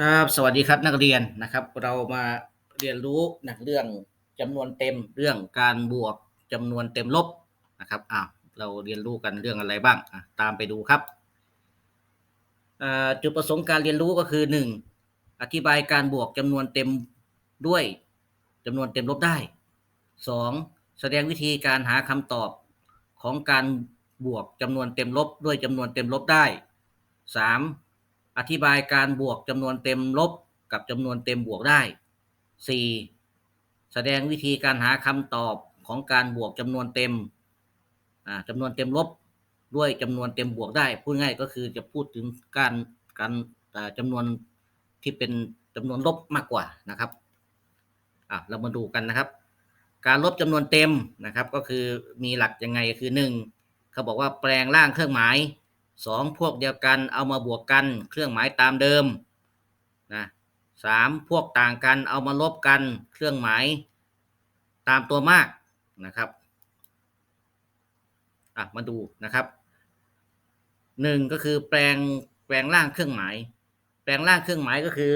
ครับสวัสดีครับนักเรียนนะครับ เรามาเรียนรู้นะเรื่องจำนวนเต็มเรื่องการบวกจำนวนเต็มลบนะครับอ่าเราเรียนรู้กันเรื่องอะไรบ้างอะตามไปดูครับจุดประสงค์การเรียนรู้ก็คือหนึ่งอธิบายการบวกจำนวนเต็มด้วยจำนวนเต็มลบได้สองแสดงวิธีการหาคำตอบของการบวกจำนวนเต็มลบด้วยจำนวนเต็มลบได้สาม อธิบายการบวกจำนวนเต็มลบกับจำนวนเต็มบวกได้ 4. แสดงวิธีการหาคำตอบของการบวกจำนวนเต็มจำนวนเต็มลบด้วยจำนวนเต็มบวกได้ พูดง่ายก็คือจะพูดถึงการการจำนวนที่เป็นจำนวนลบมากกว่านะครับอะเรามาดูกันนะครับ การลบจำนวนเต็มนะครับ ก็คือมีหลักยังไงคือหนึ่งเขาบอกว่าแปลงร่างเครื่องหมาย สองพวกเดียวกันเอามาบวกกัน เครื่องหมายตามเดิมนะสามพวกต่างกันเอามาลบกัน เครื่องหมายตามตัวมากนะครับอะมาดูนะครับหนึ่งก็คือแปลงแปลงร่างเครื่องหมาย แปลงร่างเครื่องหมายก็คือ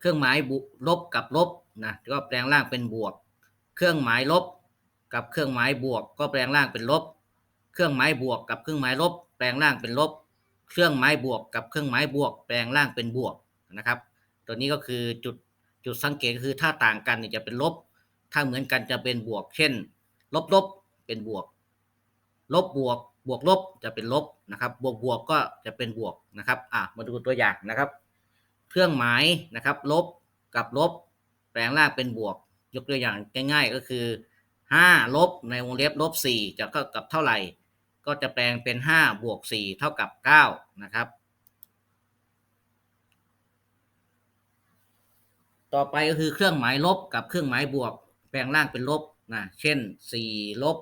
เครื่องหมายบุลบกับลบนะก็แปลงร่างเป็นบวก เครื่องหมายลบกับเครื่องหมายบวก ก็แปลงร่างเป็นลบ เครื่องหมายบวกกับเครื่องหมายลบ แปลงร่างเป็นลบ เครื่องหมายบวกกับเครื่องหมายบวก แปลงร่างเป็นบวกนะครับ ตัวนี้ก็คือจุดจุดสังเกตคือถ้าต่างกันเนี่ยจะเป็นลบ ถ้าเหมือนกันจะเป็นบวก เช่น ลบลบเป็นบวก ลบบวกบวกลบจะเป็นลบนะครับ บวกบวกก็จะเป็นบวกนะครับ อะมาดูตัวอย่างนะครับ เครื่องหมายนะครับ ลบกับลบ แปลงร่างเป็นบวก ยกตัวอย่างง่าย ๆ ก็คือห้าลบในวงเล็บลบสี่จะเท่ากับเท่าไหร่ ก็จะแปลงเป็นห้าบวกสี่เท่ากับเก้านะครับ ต่อไปก็คือเครื่องหมายลบกับเครื่องหมายบวก แปลงร่างเป็นลบนะเช่นสี่ลบ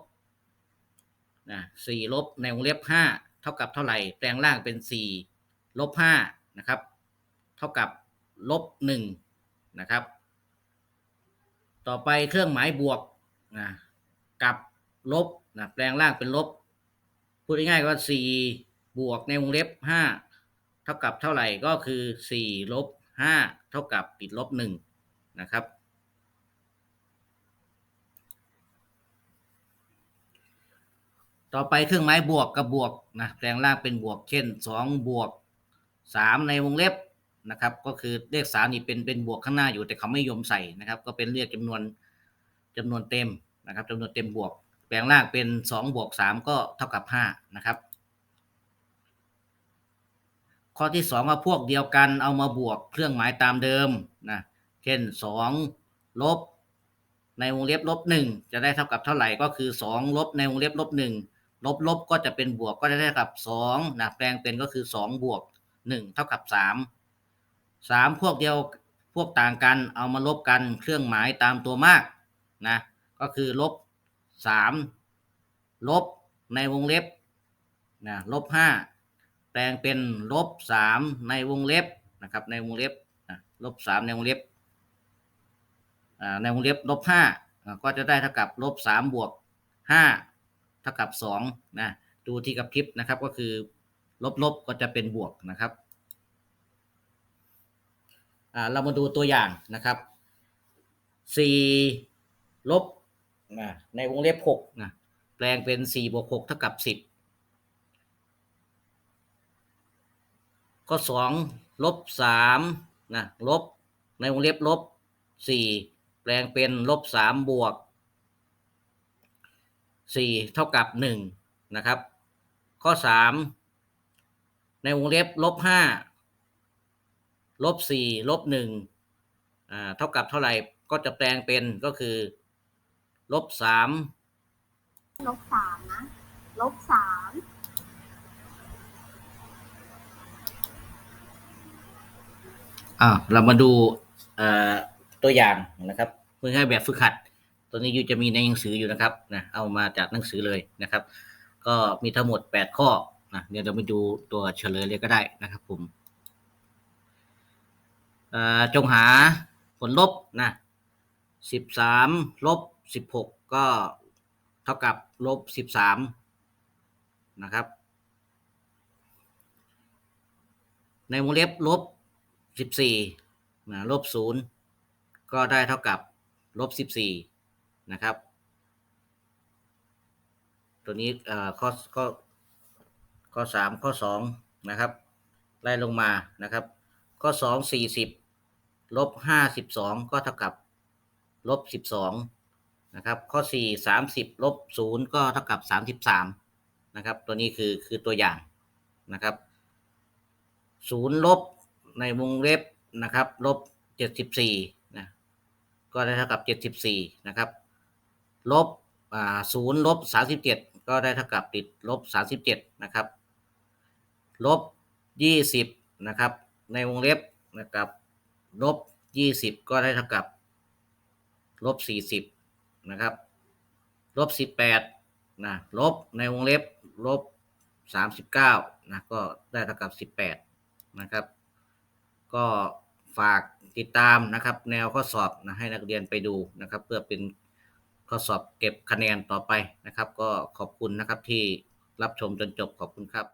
นะสี่ลบในวงเล็บห้าเท่ากับเท่าไหร่ แปลงร่างเป็นสี่ลบห้านะครับ เท่ากับลบหนึ่งนะครับ ต่อไปเครื่องหมายบวกนะกับลบนะแปลงร่างเป็นลบ พูดง่ายๆว่าสี่บวกในวงเล็บห้าเท่ากับเท่าไหร่ก็คือสี่ลบห้าเท่ากับติดลบหนึ่งนะครับต่อไปเครื่องหมายบวกกับบวกนะแปลงร่างเป็นบวก เช่นสองบวกสามในวงเล็บนะครับ ก็คือเลขสามนี่เป็นเป็นบวกข้างหน้าอยู่แต่เขาไม่ยอมใส่นะครับ ก็เป็นเรียกจำนวนจำนวนเต็มนะครับจำนวนเต็มบวก ปลงร่างเป็นสองบวกสามก็เท่ากับห้านะครับ ข้อที่สองว่าพวกเดียวกันเอามาบวกเครื่องหมายตามเดิมนะเช่นสองลบ ในวงเล็บลบหนึ่งจะได้เท่ากับเท่าไหร่ก็คือสองลบในวงเล็บลบหนึ่งลบลบก็จะเป็นบวกก็จะได้เท่ากับสองนะแปลงเป็นก็คือสองบวกหนึ่งเท่ากับสามสามพวกเดียวพวกต่างกันเอามาลบกันเครื่องหมายตามตัวมากนะก็คือลบ สามลบในวงเล็บนะลบห้าแปลงเป็นลบสามในวงเล็บนะครับในวงเล็บลบสามในวงเล็บในวงเล็บลบห้าก็จะได้เท่ากับลบสามบวกห้าเท่ากับสองนะดูที่กับพริบนะครับก็คือลบลบก็จะเป็นบวกนะครับเรามาดูตัวอย่างนะครับสี่ลบ นะในวงเล็บหกนะแปลงเป็นสี่บวกหกเท่ากับสิบข้อสองลบสามนะลบในวงเล็บลบสี่แปลงเป็นลบสามบวกสี่เท่ากับหนึ่งนะครับ ข้อสามในวงเล็บลบห้าลบสี่ลบหนึ่งเท่ากับเท่าไหร่ก็จะแปลงเป็นก็คือ ลบสามลบสามนะ ลบสามอ่าเรามาดูตัวอย่างนะครับเพื่อให้แบบฝึกหัด ตัวนี้อยู่จะมีในหนังสืออยู่นะครับนะเอามาจากหนังสือเลยนะครับ ก็มีทั้งหมด 8 ข้อนะเดี๋ยวเราไปดูตัวเฉลยเลยก็ได้นะครับผมจงหาผลลบนะ13 ลบ16ก็เท่ากับลบ13นะครับ ในวงเล็บลบสิบสี่นะลบศูนย์ก็ได้เท่ากับลบสิบสี่นะครับ ตัวนี้เอ่อข้อข้อข้อสามข้อสองนะครับ ไล่ลงมานะครับ ข้อสองสี่สิบลบห้าสิบสองก็เท่ากับลบสิบสอง นะครับ ข้อสี่สามสิบลบศูนย์ก็เท่ากับสามสิบสามนะครับ ตัวนี้คือคือตัวอย่างนะครับศูนย์ลบในวงเล็บนะครับลบเจ็ดสิบสี่นะก็ได้เท่ากับเจ็ดสิบสี่นะครับ ลบอ่าศูนย์ลบสามสิบเจ็ดก็ได้เท่ากับติดลบสามสิบเจ็ดนะครับ ลบยี่สิบนะครับ ในวงเล็บนะครับ ลบยี่สิบก็ได้เท่ากับ ลบสี่สิบ นะครับลบสิบแปดนะลบในวงเล็บลบสามสิบเก้านะก็ได้เท่ากับสิบแปดนะครับ ก็ฝากติดตามนะครับ แนวข้อสอบนะให้นักเรียนไปดูนะครับ เพื่อเป็นข้อสอบเก็บคะแนนต่อไปนะครับ ก็ขอบคุณนะครับที่รับชมจนจบขอบคุณครับ